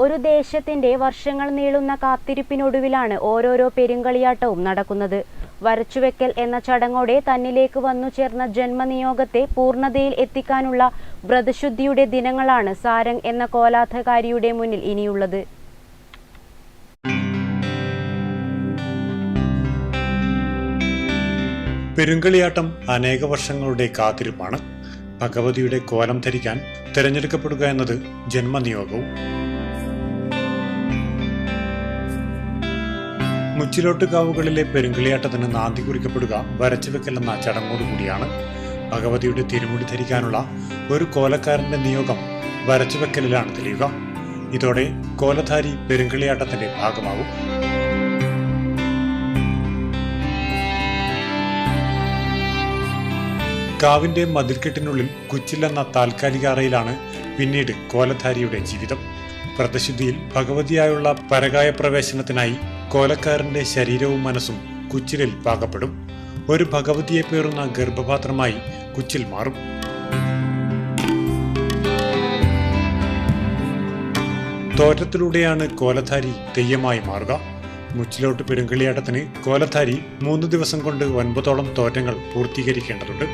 ഒരു ദേശത്തിന്റെ വർഷങ്ങൾ നീളുന്ന കാത്തിരിപ്പിനൊടുവിലാണ് ഓരോരോ പെരുങ്കളിയാട്ടവും നടക്കുന്നത്. വരച്ചുവെക്കൽ എന്ന ചടങ്ങോടെ തന്നിലേക്ക് വന്നു ചേർന്ന ജന്മനിയോഗത്തെ പൂർണതയിൽ എത്തിക്കാനുള്ള വ്രതശുദ്ധിയുടെ ദിനങ്ങളാണ് സാരംഗ് എന്ന കോലാധകാരിയുടെ മുന്നിൽ ഇനിയുള്ളത്. പെരുങ്കളിയാട്ടം അനേക വർഷങ്ങളുടെ കാത്തിരിപ്പാണ്. ഭഗവതിയുടെ കോലം ധരിക്കാൻ തിരഞ്ഞെടുക്കപ്പെടുക എന്നത് ജന്മനിയോഗവും. മുച്ചിലോട്ടുകാവുകളിലെ പെരുങ്കളിയാട്ടത്തിന് നാന്തി കുറിക്കപ്പെടുക വരച്ചു എന്ന ചടങ്ങോടുകൂടിയാണ് ഭഗവതിയുടെ തിരുമുടി ധരിക്കാനുള്ള ഒരു കോലക്കാരന്റെ നിയോഗം വരച്ചുവെക്കലിലാണ് തെളിയുക. ഇതോടെ കോലധാരി പെരുങ്കളിയാട്ടത്തിന്റെ ഭാഗമാകും കാവിന്റെ മതിൽക്കെട്ടിനുള്ളിൽ കുച്ചിലെന്ന താൽക്കാലിക അറയിലാണ് പിന്നീട് കോലധാരിയുടെ ജീവിതം. വ്രതശുദ്ധിയിൽ ഭഗവതിയായുള്ള പരകായ പ്രവേശനത്തിനായി കോലക്കാരന്റെ ശരീരവും മനസ്സും കുച്ചിലിൽ പാകപ്പെടും. ഒരു ഭഗവതിയെ പേറുന്ന ഗർഭപാത്രമായി കുച്ചിൽ മാറും. തോറ്റത്തിലൂടെയാണ് കോലധാരി തെയ്യമായി മാറുക. മുച്ചിലോട്ട് പെരുങ്കളിയാട്ടത്തിന് കോലധാരി മൂന്ന് ദിവസം കൊണ്ട് ഒൻപതോളം തോറ്റങ്ങൾ പൂർത്തീകരിക്കേണ്ടതുണ്ട്.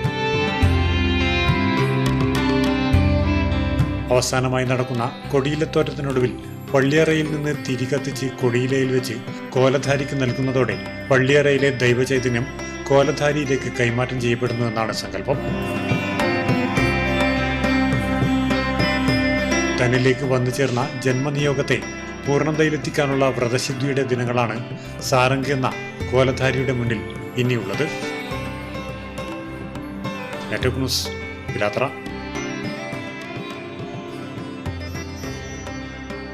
അവസാനമായി നടക്കുന്ന കൊടിയിലത്തോറ്റത്തിനൊടുവിൽ പള്ളിയറയിൽ നിന്ന് തിരികത്തിച്ച് കൊടിയിലയിൽ വെച്ച് കോലധാരിക്ക് നൽകുന്നതോടെ പള്ളിയറയിലെ ദൈവചൈതന്യം കോലധാരിയിലേക്ക് കൈമാറ്റം ചെയ്യപ്പെടുന്നു എന്നാണ് സങ്കല്പം. തന്നിലേക്ക് വന്നു ചേർന്ന ജന്മനിയോഗത്തെ പൂർണതയിലെത്തിക്കാനുള്ള വ്രതശുദ്ധിയുടെ ദിനങ്ങളാണ് സാരംഗ് എന്ന കോലധാരിയുടെ മുന്നിൽ ഇനിയുള്ളത്. നെറ്റ്വർക്ക് ന്യൂസ് പിലാത്ര